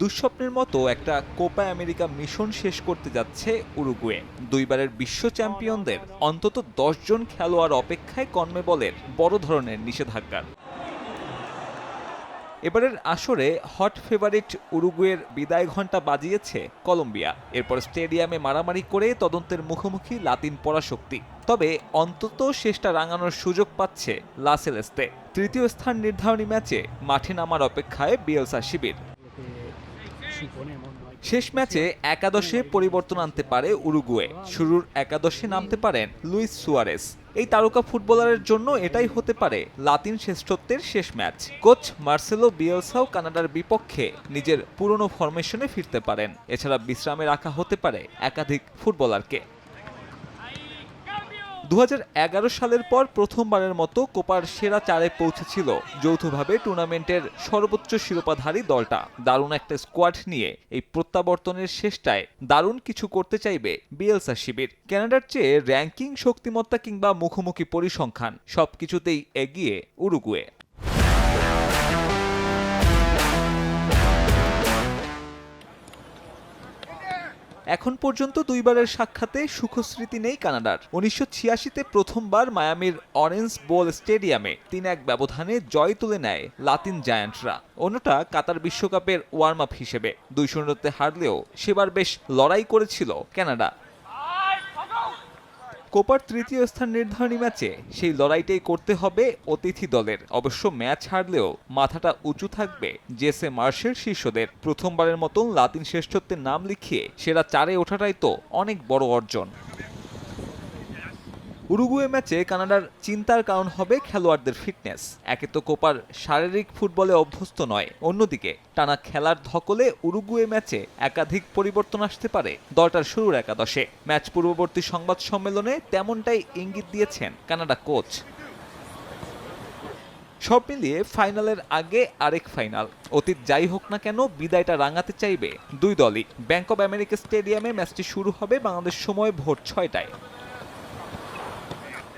দুঃস্বপ্নের মতো একটা Copa America mission শেষ করতে যাচ্ছে উরুগুয়ে। দুইবারের বিশ্ব চ্যাম্পিয়নদের অন্তত দশজন খেলোয়াড় অপেক্ষায় কনমেবলের বড় ধরনের নিষেধাজ্ঞার এবারের আসরে হট ফেভারিট উরুগুয়ের বিদায় ঘণ্টা বাজিয়েছে কলম্বিয়া। এরপর স্টেডিয়ামে মারামারি করে তদন্তের মুখোমুখি লাতিন পরাশক্তি। তবে অন্তত শেষটা রাঙানোর সুযোগ পাচ্ছে লাসেলেস্তে তৃতীয় স্থান নির্ধারণী ম্যাচে মাঠে নামার অপেক্ষায় বিয়েলসা শিবির। শেষ ম্যাচে একাদশে পরিবর্তন আনতে পারে উরুগুয়ে। শুরুর একাদশে নামতে পারেন লুইস সুয়ারেস। এই তারকা ফুটবলারের জন্য এটাই হতে পারে লাতিন শ্রেষ্ঠত্বের শেষ ম্যাচ। কোচ মার্সেলো বিয়েলসাও কানাডার বিপক্ষে নিজের পুরনো ফরমেশনে ফিরতে পারেন। এছাড়া বিশ্রামে রাখা হতে পারে একাধিক ফুটবলারকে। দু হাজার এগারো সালের পর প্রথমবারের মতো কোপার সেরা চারে পৌঁছেছিল। যৌথভাবে টুর্নামেন্টের সর্বোচ্চ শিরোপাধারী দলটা। দারুণ একটা স্কোয়াড নিয়ে এই প্রত্যাবর্তনের শেষটায় দারুণ কিছু করতে চাইবে বিএলসা শিবির। ক্যানাডার চেয়ে র্যাঙ্কিং শক্তিমত্তা কিংবা মুখোমুখি পরিসংখ্যান সবকিছুতেই এগিয়ে উরুগুয়ে। এখন পর্যন্ত দুইবারের সাক্ষাতে সুখস্মৃতি নেই কানাডার। উনিশশো ছিয়াশিতে প্রথমবার মায়ামির অরেঞ্জ বোল স্টেডিয়ামে তিন এক ব্যবধানে জয় তুলে নেয় লাতিন জায়ান্টরা। অন্যটা কাতার বিশ্বকাপের ওয়ার্ম আপ হিসেবে। দুই শূন্যতে হারলেও সেবার বেশ লড়াই করেছিল কানাডা। কোপার তৃতীয় স্থান নির্ধারণী ম্যাচে সেই লড়াইটাই করতে হবে অতিথি দলের। অবশ্য ম্যাচ হারলেও মাথাটা উঁচু থাকবে জেসে মার্শের শীর্ষদের। প্রথমবারের মতন লাতিন শ্রেষ্ঠত্বের নাম লিখিয়ে সেরা চারে ওঠাটাই তো অনেক বড় অর্জন। উরুগুয়ে ম্যাচে কানাডার চিন্তার কারণ হবে খেলোয়াড়দের ফিটনেস। একে তো কোপার শারীরিক ফুটবলে অভ্যস্ত নয়। অন্যদিকে, টানা খেলার ধকলে উরুগুয়ে ম্যাচে একাধিক পরিবর্তন আসতে পারে দলটার শুরুর একাদশে। ম্যাচ পূর্ববর্তী সংবাদ সম্মেলনে তেমনটাই ইঙ্গিত দিয়েছেন কানাডা কোচ। সব মিলিয়ে ফাইনালের আগে আরেক ফাইনাল। অতীত যাই হোক না কেন, বিদায়টা রাঙাতে চাইবে দুই দলই। ব্যাংক অব আমেরিকা স্টেডিয়ামে ম্যাচটি শুরু হবে বাংলাদেশ সময় ভোর ছয়টায়।